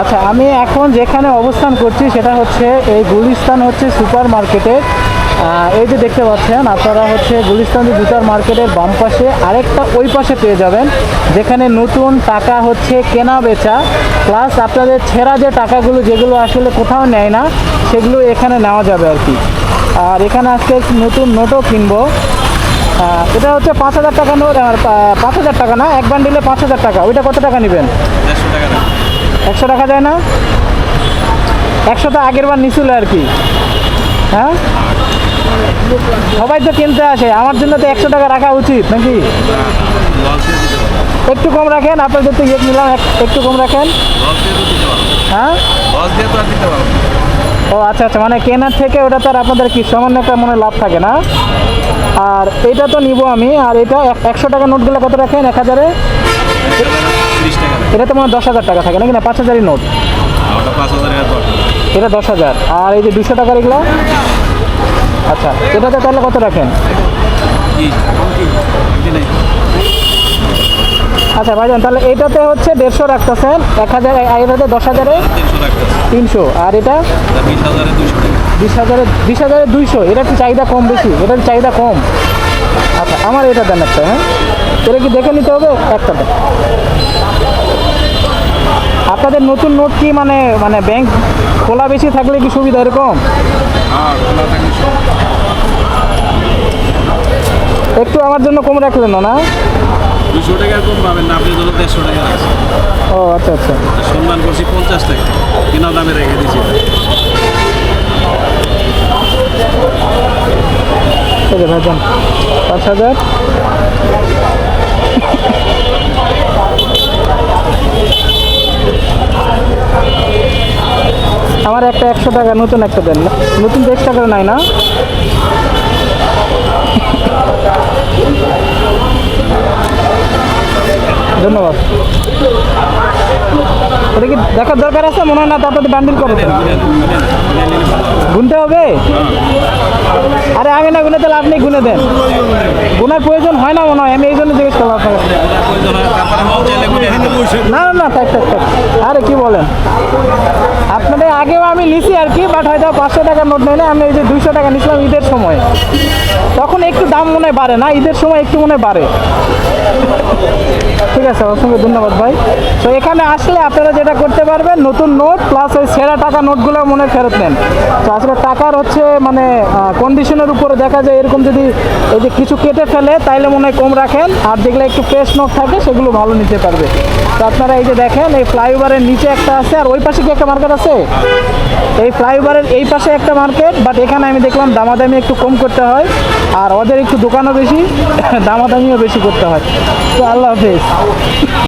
আচ্ছা আমি এখন যেখানে অবস্থান করছি সেটা হচ্ছে এই গুলিস্তান হচ্ছে সুপার মার্কেটের এই যে দেখতে পাচ্ছেন, আপনারা হচ্ছে গুলিস্তান জুতার মার্কেটের বাম পাশে আরেকটা ওই পাশে পেয়ে যাবেন, যেখানে নতুন টাকা হচ্ছে কেনা বেচা প্লাস আপনাদের ছেঁড়া যে টাকাগুলো যেগুলো আসলে কোথাও নেয় না, সেগুলো এখানে নেওয়া যাবে আর কি। আর এখানে আজকে নতুন নোটও কিনবো। এটা হচ্ছে পাঁচ হাজার টাকা নোট পাঁচ হাজার টাকা না, এক বান্ডিলে পাঁচ হাজার টাকা, ওইটা কত টাকা নেবেন? দেড়শো টাকা। একশো টাকা যায় না? একশো তো আগের বার নিছিল আর কি। হ্যাঁ? সবাই তো কিনতে আসে, আমার জন্য তো একশো টাকা রাখা উচিত নাকি? একটু কম রাখেন, আপনাদের তো ইয়ে নিলাম একটু কম রাখেন। হ্যাঁ। ও আচ্ছা আচ্ছা মানে কেনার থেকে ওটা তো আর আপনাদের কি সামান্য একটা মনে লাভ থাকে না? আর এটা তো নিব আমি, আর এটা এক- একশো টাকা নোটগুলো কত রাখেন? এক হাজারে। এটা তো মনে হয় দশ হাজার টাকা থাকে নাকি না? পাঁচ হাজারই নোট। হাজার এটা দশ হাজার। আর এই যে দুশো টাকার এগুলো? আচ্ছা এটাতে তাহলে কত রাখেন? আচ্ছা ভাইজান তাহলে এইটাতে হচ্ছে দেড়শো রাখতেছেন এক হাজার এটাতে দশ হাজারে? তিনশো আর এটা? বিশ হাজারে বিশ হাজারে দুইশো। এটা একটু চাহিদা কম বেশি এটার চাহিদা কম। আচ্ছা আমার এটা দেন একটা হ্যাঁ? এটা কি দেখে নিতে হবে? একটা আপনাদের নতুন নোট কি মানে মানে ব্যাংক খোলা বেশি থাকলে কি সুবিধা এরকম? হ্যাঁ একটু আমার জন্য কম রাখলেন না না? দুশো টাকা কম পাবেন না আপনি ধরো দেড়শো টাকা রাখছেন। ও আচ্ছা আচ্ছা। সম্মান করছি পঞ্চাশ টাকা। কিনা দামে রেখে দিয়েছি। ভাইজান পাঁচ হাজার। আমার একটা একশো টাকা, নতুন একটা দেন না। নতুন তো এক্সট্রা করে নাই না? ধন্যবাদ। এটা কি দেখার দরকার আছে? মনে হয় না তারপরে বান্ডিল করে গুনতে হবে? আরে আমি না গুনে, তাহলে আপনি গুনে দেন। গুনার প্রয়োজন হয় না মনে হয়, আমি এই জন্য জিজ্ঞেস করলাম আপনার না না না, থাক থাক আরে কি বলেন? আপনাদের আগেও আমি নিছি আর কি বাট হয়তো পাঁচশো টাকার নোট নেই, আমি এই যে দুইশো টাকা নিছিলাম ঈদের সময়। তখন একটু দাম মনে বাড়ে না? ঈদের সময় একটু মনে বাড়ে। ঠিক আছে, অসংখ্য ধন্যবাদ ভাই। তো এখানে আসলে আপনারা যেটা করতে পারবেন, নতুন নোট প্লাস ওই সেরা টাকা নোটগুলো মনে ফেরত নেন। তো আসলে টাকার হচ্ছে মানে কন্ডিশনের উপরে দেখা যায় এরকম যদি এই যে কিছু কেটে ফেলে, তাইলে মনে হয় কম রাখেন। আর যেগুলো একটু ফ্রেশ নোট থাকে, সেগুলো ভালো নিতে পারবে। তো আপনারা এই যে দেখেন, এই ফ্লাইওভারের নিচে একটা আছে, আর ওই পাশে কি একটা মার্কেট আছে? এই ফ্লাইওভারের এই পাশে একটা মার্কেট বাট এখানে আমি দেখলাম দামাদামি একটু কম করতে হয়। আর ওদের একটু দোকানও বেশি দামাদামিও বেশি করতে হয়। তো আল্লাহ হাফেজ।